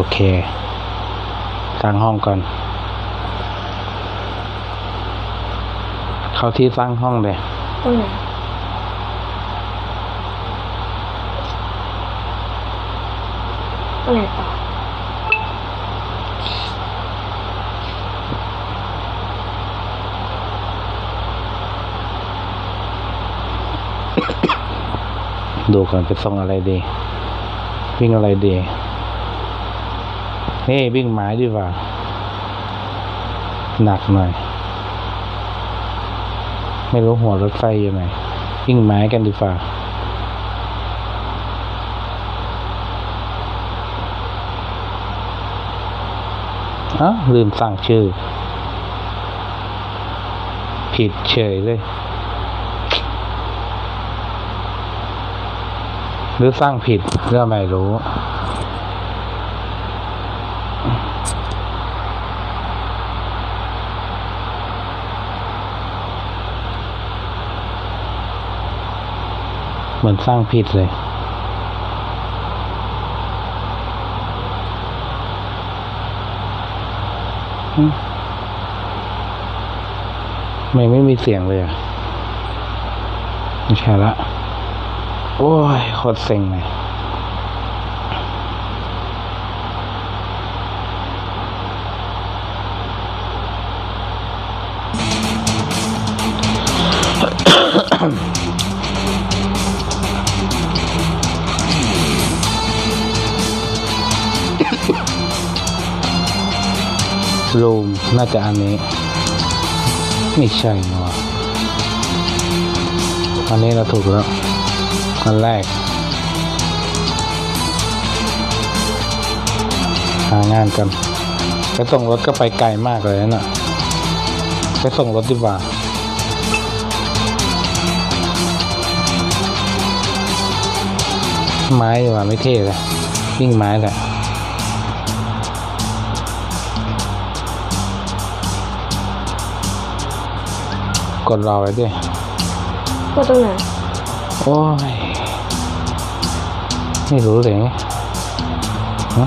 โอเคสร้างห้องก่อน เข้าที่สร้างห้องเลยตรงไหนตรงไหนต่อดูก่อนไปส่งอะไรดี วิ่งอะไรดี นี่วิ่งไม้ดีกว่า หนักหน่อย ไม่รู้หัวรถไฟอยู่ไหนวิ่งไม้กันดีกว่าอ้าลืมสั่งชื่อ ผิดเฉยเลย หรือสร้างผิดก็ไม่รู้ เหมือนสร้างผิดเลย ไม่ไม่มีเสียงเลยอะไม่ใช่ละ โอ้ยโคตรเซ็งเลย รูมน่าจะอันนี้ ไม่ใช่นะวะอันนี้เราถูกแล้วอันแรก หางานกันไปส่งรถก็ไปไกลมากเลยนะ่ะไปส่งรถดีกว่าไม้ดีกว่าไม่เท่เลยวิ่งไม้แหละ กดรอไว้ดิก็ตรงไหนโอ้ย ไม่รู้เลยฮะ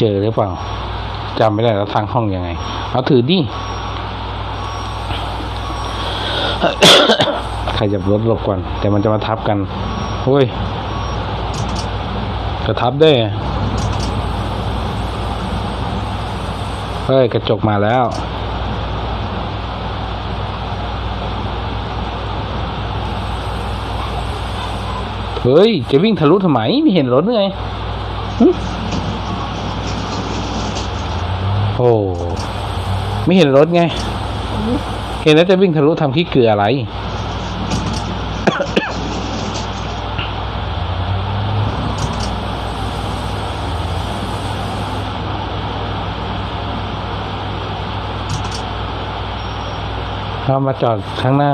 เจอหรือเปล่าจำไม่ได้แล้วทางห้องยังไง เอาถือดิขยับรถหลบก่อน แต่มันจะมาทับกันโอ้ยกระทับได้เฮ้ย กระจกมาแล้วเฮ้ย จะวิ่งทะลุทำไม ไม่เห็นรถหรือ หึโอ้ไม่เห็นรถไง เห็นแล้วจะวิ่งทะลุทำขี้เกลืออะไร เรามาจอดข้างหน้า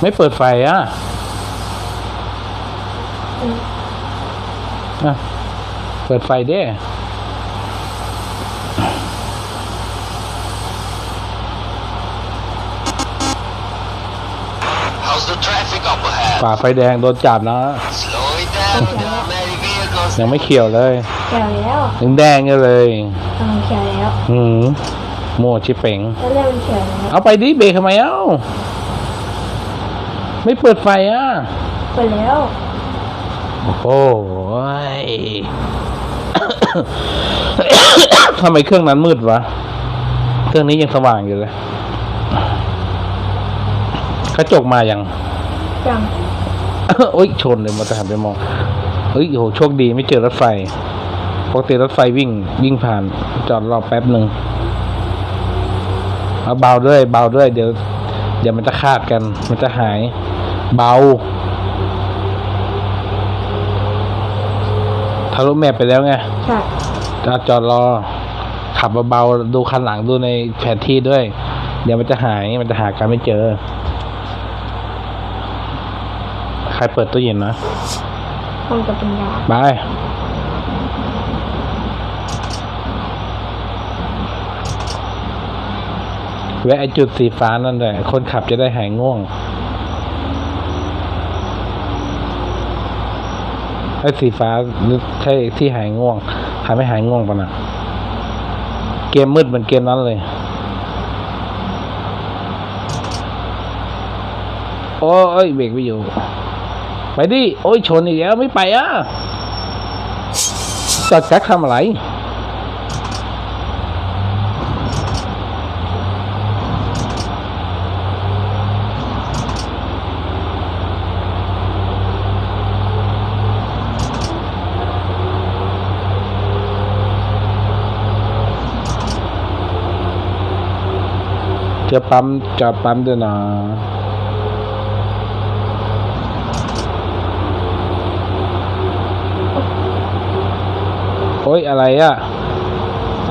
ไม่เปิดไฟอะเปิดไฟด้ฝ่าไฟแดงโดนจับนะ ยังไม่เขียวเลยเขียวแล้วยังแดงอยู่เลยเขียวแล้ว อืมโม่ชิเป่งเอาไปดิเบรกทำไมเอ้า ไม่เปิดไฟอะ เปิดแล้ว โอ้โหยทำไมเครื่องนั้นมืดวะ เครื่องนี้ยังสว่างอยู่เลย กระจกมายังจังโอ๊ยชนเลยมาจะหันไปมอง เฮ้ยโหโชคดีไม่เจอรถไฟปกติรถไฟวิ่งวิ่งผ่าน จอดรอแป๊บหนึ่งเอาเบาด้วย เบาด้วย เดี๋ยวเดี๋ยวมันจะคาดกัน มันจะหาย เบา ทะลุแมปไปแล้วไงใช่จอดจอดรอ ขับเบาๆดูคันหลังดูในแผนที่ด้วย เดี๋ยวมันจะหายมันจะหากันไม่เจอ ใครเปิดตู้เย็นนะห้องกับปัญญาบายแวะไอจุดสีฟ้านั่นเลยคนขับจะได้หายง่วง ไอ้สีฟ้าใช่ที่หายง่วง หายไม่หายง่วงปะนะเกมมืดเหมือนเกมนั้นเลย โอ้ยเบรกไม่อยู่ ไปดิ โอ้ยชนอีกแล้วไม่ไปอะจอดแจ็คทำอะไร จะปั๊มจะปั๊มด้วยนะโอ้ยอะไรอะ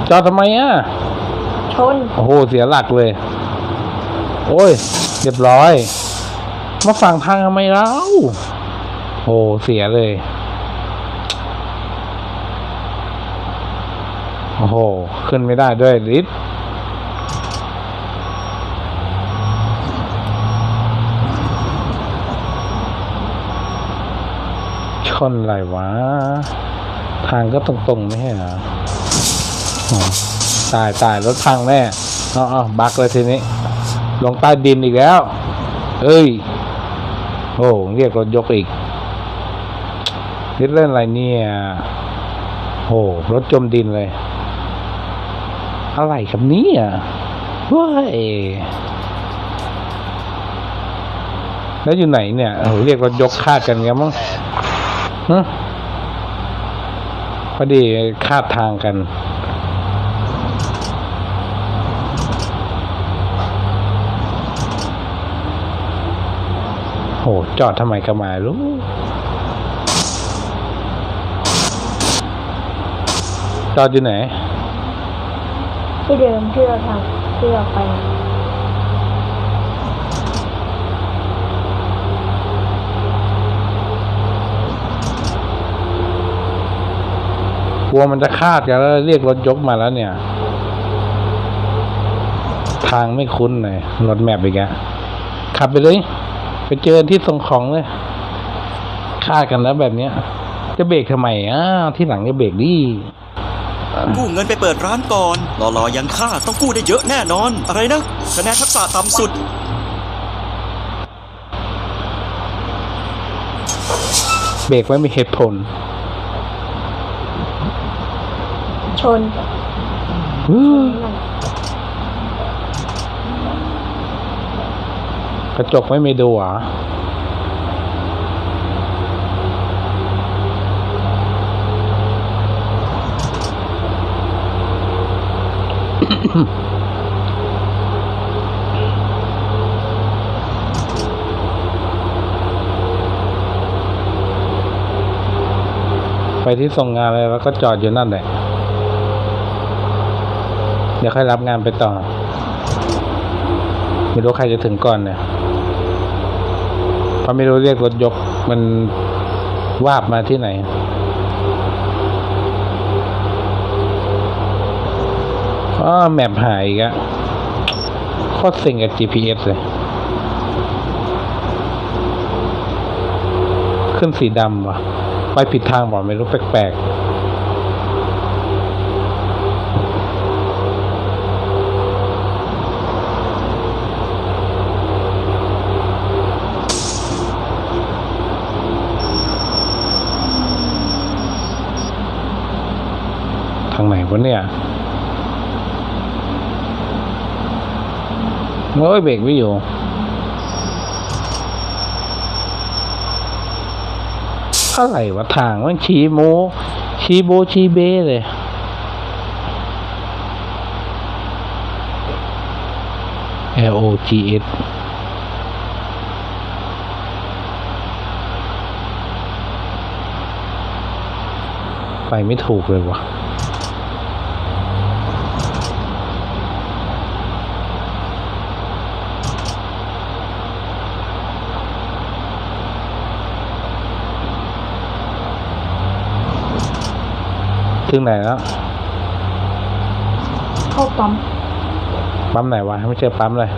จอดทำไมอะ ชน โอ้โห เสียหลักเลย โอ้ยเรียบร้อย มาฝั่งทางทำไมเราโอ้เสียเลย โอ้โห ขึ้นไม่ได้ด้วยลิ ฟต์ชนอะไรวะ ทางก็ตรงๆไม่ใช่เหรอตายตายรถพังแน่เอาเอาบักเลยทีนี้ ลงใต้ดินอีกแล้ว เอ้ย โอ้เรียกรถยกอีกนี่เล่นอะไรเนี่ยโอ้รถจมดินเลย อะไรครับนี่ยเว้ยแล้วอยู่ไหนเนี่ยโอ้โหเรียกรถยกคาดกันกันมั้ง พอดีคาดทางกัน โห จอดทำไมก็มารู้จอดอยู่ไหนที่เดิมที่เราทำที่เราไป กลัวมันจะคาดกันแล้วเรียกรถยกมาแล้วเนี่ย ทางไม่คุ้นเลยรถแมพอีกอะขับไปเลย ไปเจอที่ส่งของเลยคาดกันแล้วแบบเนี้ย จะเบรกทำไมอะที่หลังจะเบรกดิกู้เงินไปเปิดร้านก่อนรอรอยังค่าต้องกู้ได้เยอะแน่นอน อะไรนะคะแนนทักษะต่ำสุด เบรกไว้มีเหตุผล ชนกระจกไม่มีดูอะไปที่ส่งงานเลยแล้วก็จอดอยู่นั่นแหละ เดี๋ยวค่อยรับงานไปต่อ ไม่รู้ใครจะถึงก่อนเนี่ยเพราะไม่รู้เรียกรถยกมันวาบมาที่ไหน อ๋อ แมปหายอีกอะโคตรเซ็งกับ GPS เลย ขึ้นสีดำว่ะ ไปผิดทางบอกไม่รู้แปลกๆางไหนวะเนี่ยโอ้ยเบรกไม่อยู่อะไรวะทางมันชี้โมชี้โบชี้เบ้เลย L O G S ไปไม่ถูกเลยว่ะ ถึงไหนแล้ว เข้าปั๊ม ปั๊มไหนวะ ไม่เจอปั๊มเลย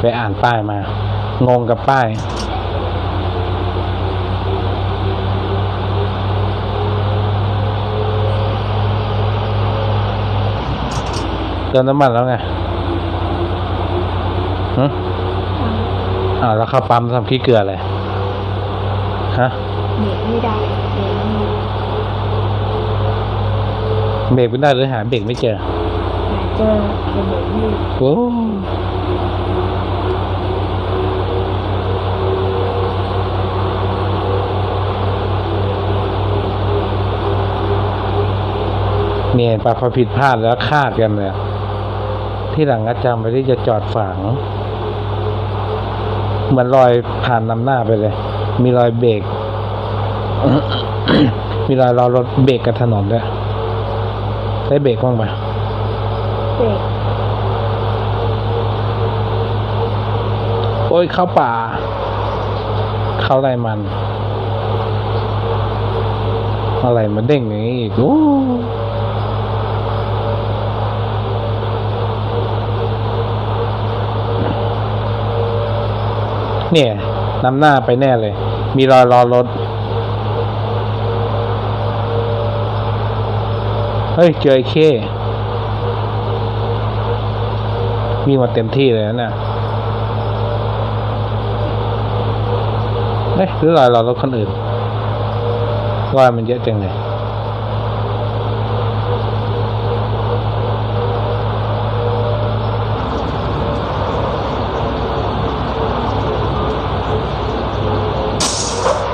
ไปอ่านป้ายมา งงกับป้ายเติมน้ำมันแล้วไงหึ อ่าวแล้วเข้าปั๊มทำขี้เกลืออะไรฮะเบรกไม่ได้เบรกไม่ได้เบรกไม่ได้หรือหาเบรกไม่เจอหาเจอแต่เบรกไม่ได้โอ้เนี่ยปะพอผิดพลาดแล้วคาดกันเลยที่หลังอาจารย์ไปที่จะจอดฝัง เหมือนรอยผ่านนำหน้าไปเลย มีรอยเบรกมีรอยรอรถเบรกกับถนนด้วยได้เบรกบ้างปะเบรกโอ้ยเข้าป่า เข้าไรมัน อะไรมันเด้งอย่างนี้อีกโอ้ เนี่ยนำหน้าไปแน่เลย มีรอยรอรถ เฮ้ย เจอไอ้เข้วิ่งมาเต็มที่เลยนะเนี่ยเอ๊ะหรือรอยเรารถคนอื่นรอยมันเยอะจังเลย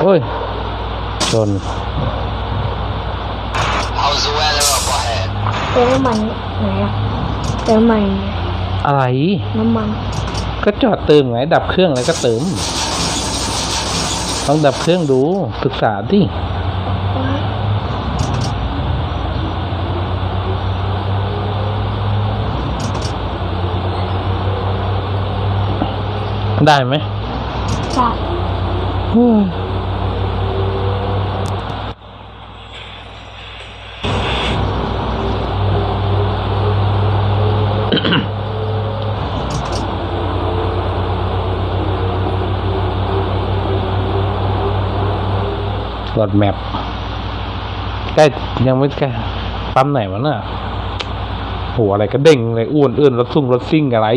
อ้ย ชน How's the weather up ahead? เติมน้ำมันไหนอะเติมน้ำมันอะไร น้ำมันก็จอดเติมไงดับเครื่องแล้วก็เติมต้องดับเครื่องดูศึกษาดิได้ไหมใช่อืม รถแมพใกล้ยังไม่ใกล้ปั๊มไหนวะน่ะโหอะไรก็เด้งเลยอ้วนเอื้อนรถซุ่งรถซิ่งอะไร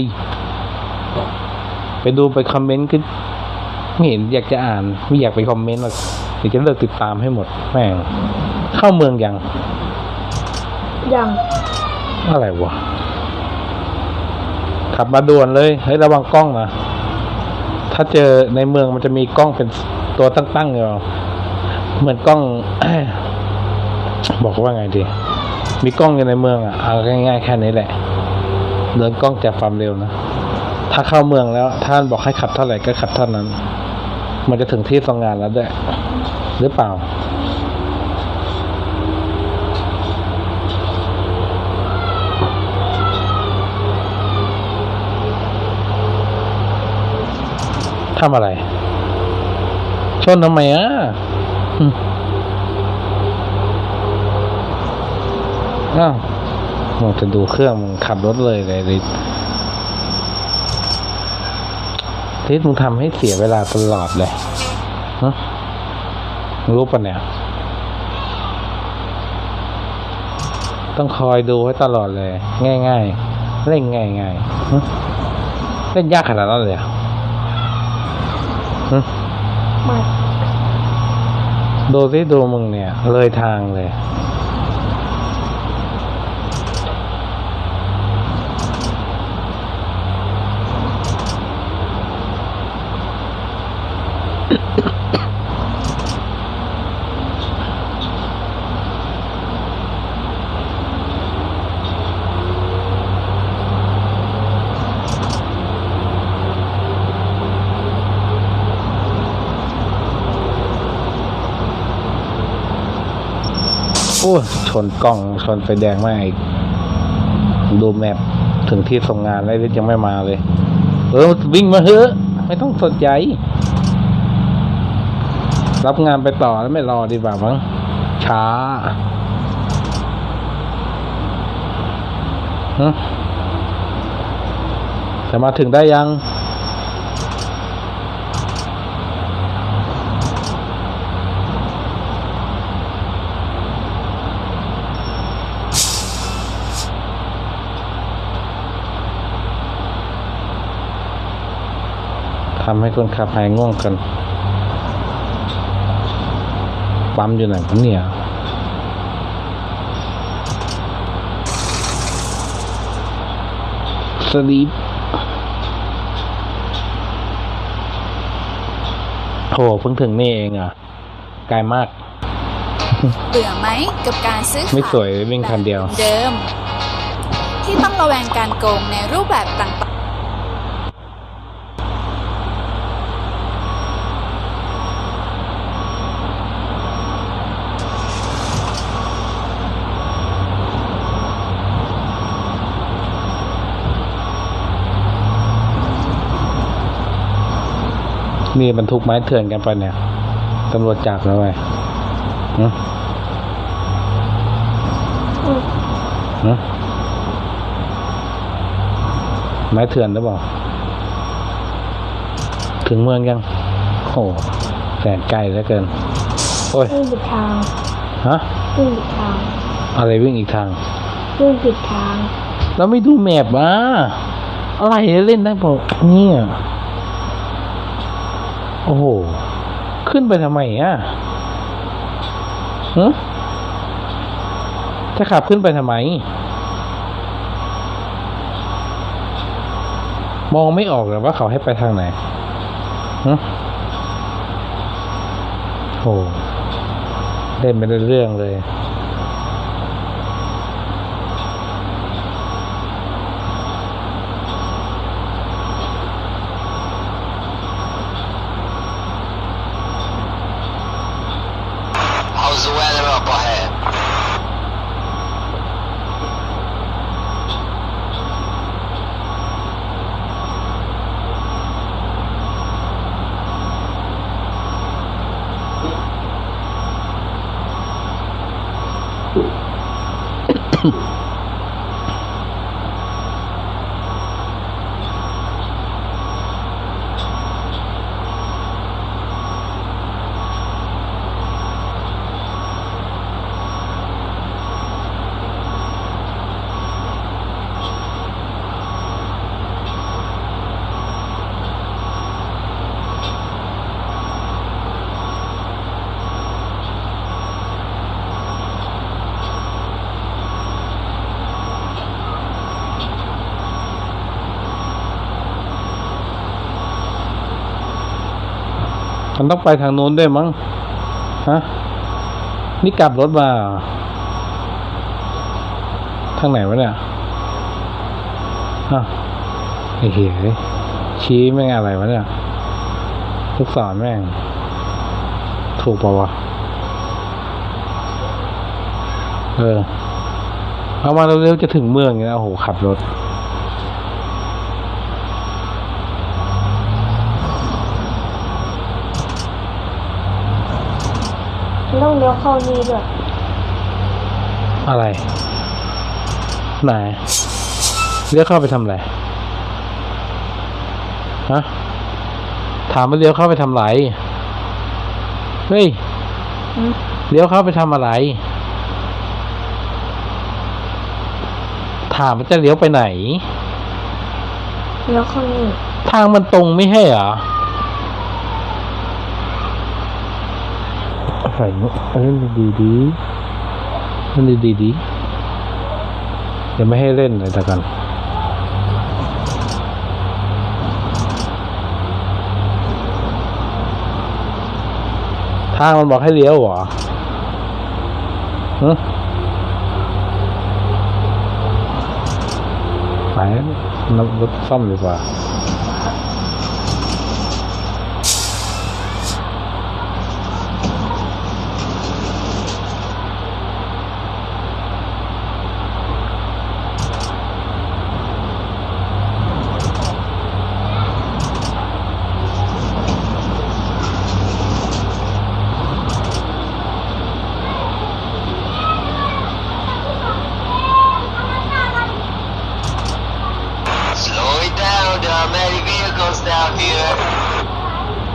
ไปดูไปคอมเมนต์ก็ไม่เห็นอยากจะอ่าน ไม่อยากไปคอมเมนต์หรอกอยากจะเลิกติดตามให้หมด แม่ง เข้าเมืองยัง ยัง อะไรวะ ขับมาด่วนเลยเฮ้ยระวังกล้องนะถ้าเจอในเมืองมันจะมีกล้องเป็นตัวตั้งๆอยู่ เหมือนกล้อง บอกว่าไงดี มีกล้องอยู่ในเมืองอะเอาง่ายๆแค่นี้แหละเดินกล้องจับความเร็วนะถ้าเข้าเมืองแล้วท่านบอกให้ขับเท่าไหร่ก็ขับเท่านั้น มันจะถึงที่ทำงานแล้วด้วยหรือเปล่า ทำอะไร ชนทำไมอะ อ้าวมันจะดูเครื่องมึงขับรถเลยเลยลิศลิศมึงทำให้เสียเวลาตลอดเลยฮะมึงรู้ปะเนี่ย ต้องคอยดูให้ตลอดเลย ง่าย ๆ เล่นง่ายๆฮะเล่นยากขนาดนั้นเลยเหรอฮะมา ดูสิดูมึงเนี่ย เลยทางเลย โอ้ยชนกล้องชนไฟแดงมากอีกดูแมพถึงที่ส่งงานแล้วยังไม่มาเลย เออวิ่งมาเถอะไม่ต้องสนใจ รับงานไปต่อแล้วไม่รอดีกว่ามั้งช้าจะมาถึงได้ยัง ทำให้คนขับหายง่วงกัน ปั๊มอยู่ไหนวะเนี่ยสลีปโหเพิ่งถึงนี่เองอะ ไกลมาก เบื่อไหมกับการซื้อขายไม่สวยเลยวิ่งคันเดียวแบบเดิม ที่ต้องระแวงการโกงในรูปแบบต่าง นี่บรรทุกไม้เถื่อนกันไปะเนี่ยตำรวจจับแล้วไงฮะอืมฮะไม้เถื่อนหรือเปล่า ถึงเมืองยัง โอ้แสนไกลเหลือเกิน โอ้ยวิ่งผิดทาง ฮะวิ่งผิดทาง อะไรวิ่งอีกทาง วิ่งผิดทาง แล้วไม่ดูแมปอะอะไรเล่นได้บอกเนี่ย โอ้โห ขึ้นไปทำไมอะฮะจะขับขึ้นไปทำไม มองไม่ออกเลยว่าเขาให้ไปทางไหนฮะโอ้เล่นไม่ได้เรื่องเลย How's the weather up ahead? มันต้องไปทางโน้นด้วยมั้งฮะนี่กลับรถมา ทางไหนวะเนี่ยฮะไอ้เหี้ยชี้แม่งอะไรวะเนี่ยลูกศรแม่ง ถูกปะวะ เออเอามาเร็วๆจะถึงเมืองอยู่แล้วโอ้โหขับรถ ต้องเลี้ยวเข้านี่ด้วยอะไรไหนเลี้ยวเข้าไปทำอะไรฮะถามว่าเลี้ยวเข้าไปทำไรเฮ้ยอืมเลี้ยวเข้าไปทำอะไร ถามว่าจะเลี้ยวไปไหนแล้วข้างนี้ทางมันตรงไม่ใช่เหรอ อะไรเนี่ยเล่นดีดีเล่นดีดีๆดีเดี๋ยวไม่ให้เล่นเลยแต่กันทางมันบอกให้เลี้ยวเหรอไปนับรถซ่อมดีกว่า vehicles down here.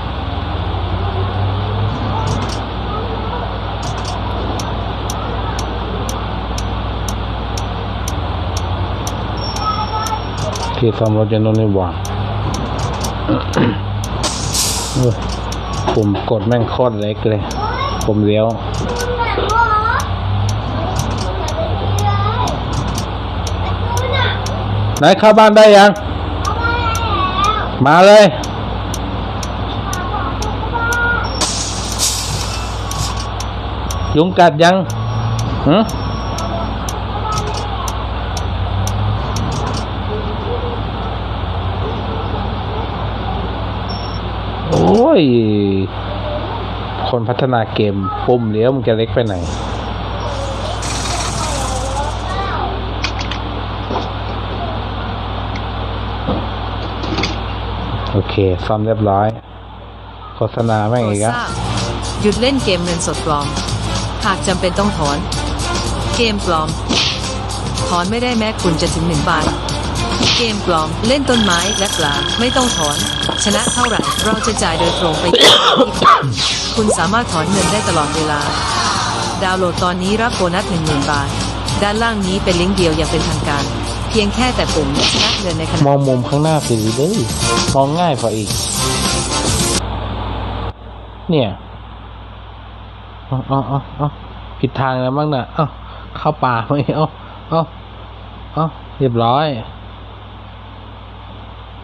ที่ซ่อมรถยนต์นี่หว่าเออปุ่มกดแม่งโคตรเล็กเลยปุ่มเลี้ยวไหนเข้าบ้านได้ยัง มาเลย ยุงกัดยังหืมโอ้ย คนพัฒนาเกมปุ่มเลี้ยวมันจะเล็กไปไหน โอเคซ่อมเรียบร้อย โฆษณาแม่งอีกทอะราบหยุดเล่นเกมเงินสดปลอม หากจำเป็นต้องถอน เกมปลอม ถอนไม่ได้แม้คุณจะถึงหนึ่งบาท เกมปลอม เล่นต้นไม้และปลาไม่ต้องถอน ชนะเท่าไหร่ เราจะจ่ายโดยตรงไปที่คุณคุณสามารถถอนเงินได้ตลอดเวลา ดาวน์โหลดตอนนี้รับโบนัส10,000 บาท ด้านล่างนี้เป็นลิงก์เดียวอย่างเป็นทางการ พียงแค่แต่ปุ่มชนะเงินในขณะมองมุมข้างหน้าสิเลยมองง่ายกว่าอีก เนี่ยอาเอาเอาเอผิดทางแล้วมั้งน่ะเอ้าเข้าป่าไหมเอ้าเอ้าเอ้าเรียบร้อย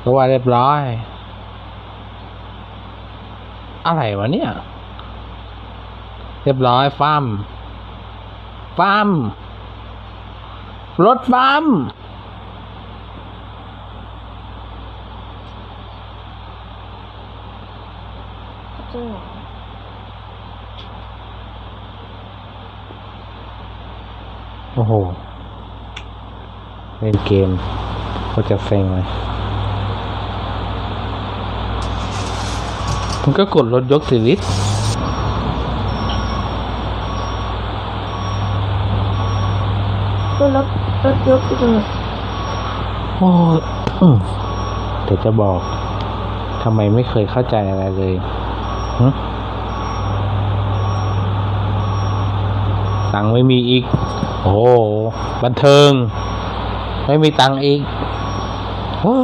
ก็ว่าเรียบร้อย อะไรวะเนี่ย เรียบร้อยฟาร์มฟาร์มรถฟาร์ม จริงเหรอโอ้โห เล่นเกมก็จะเซ็งเลยมันก็กดรถยกสิลิตก็รถรถยกอีกหนึ่งโอ้ยอืมเดี๋ยวจะบอกทำไมไม่เคยเข้าใจอะไรเลยหึ ตังไม่มีอีก โอ้โหบันเทิง ไม่มีตังอีกโอ้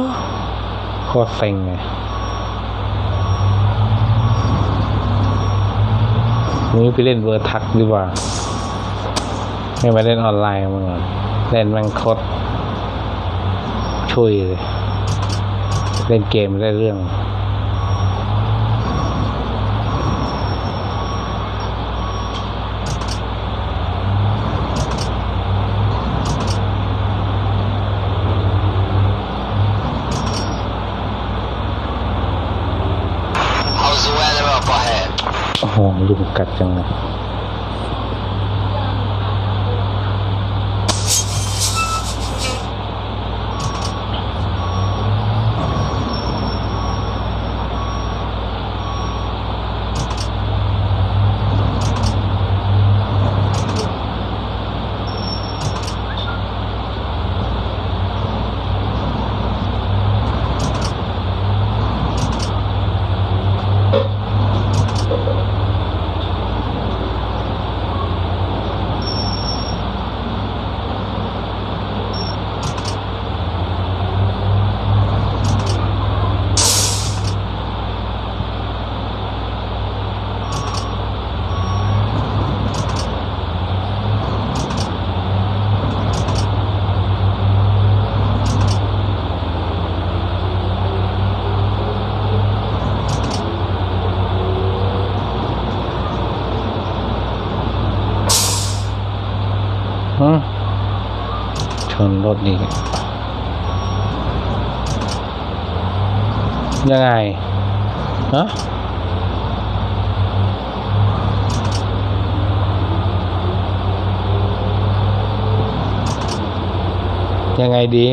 โคตรเซ็งเลยนี่ไปเล่นเวอร์ทักดีกว่าไม่มาเล่นออนไลน์มึงอะเล่นแมันโคตรช่วยเลย เล่นเกมได้เรื่อง How's the weather up ahead? ห้องยุงกัดจังเลย ฮึชนรถนี่ยังไง ฮะ ยังไงดี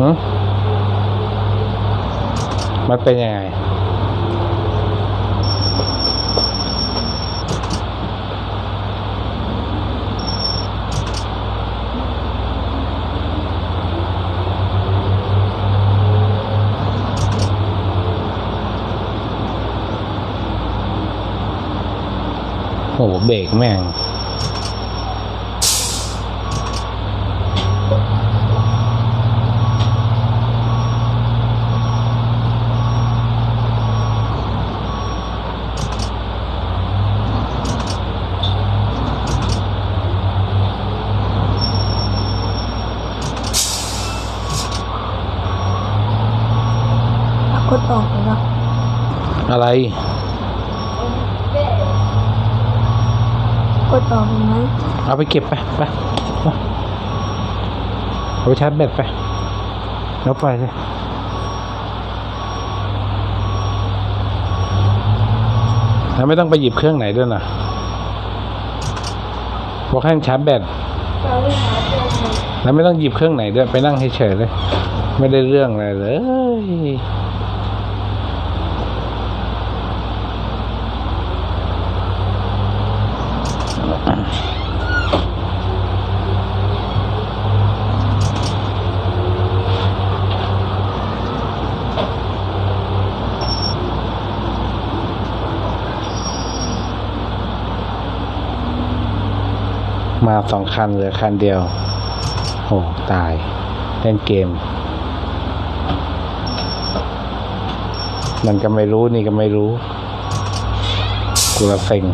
ฮึมันเป็นยังไง โอ้โหเบรกแม่ง กดออกเลยเนาะอะไร กดออกเลยไหม เอาไปเก็บไปไปไปเอาไปชาร์จแบตไปแล้วไปเลยแล้วไม่ต้องไปหยิบเครื่องไหนด้วยนะบอกให้มันชาร์จแบตเราไม่หาเจอเลยแล้วไม่ต้องหยิบเครื่องไหนด้วย ไปนั่งเฉยๆเลย ไม่ได้เรื่องอะไรเลย มาสองคันเหลือคันเดียว โอ้ตาย เล่นเกม มันก็ไม่รู้นี่ก็ไม่รู้ กูละเซ็ง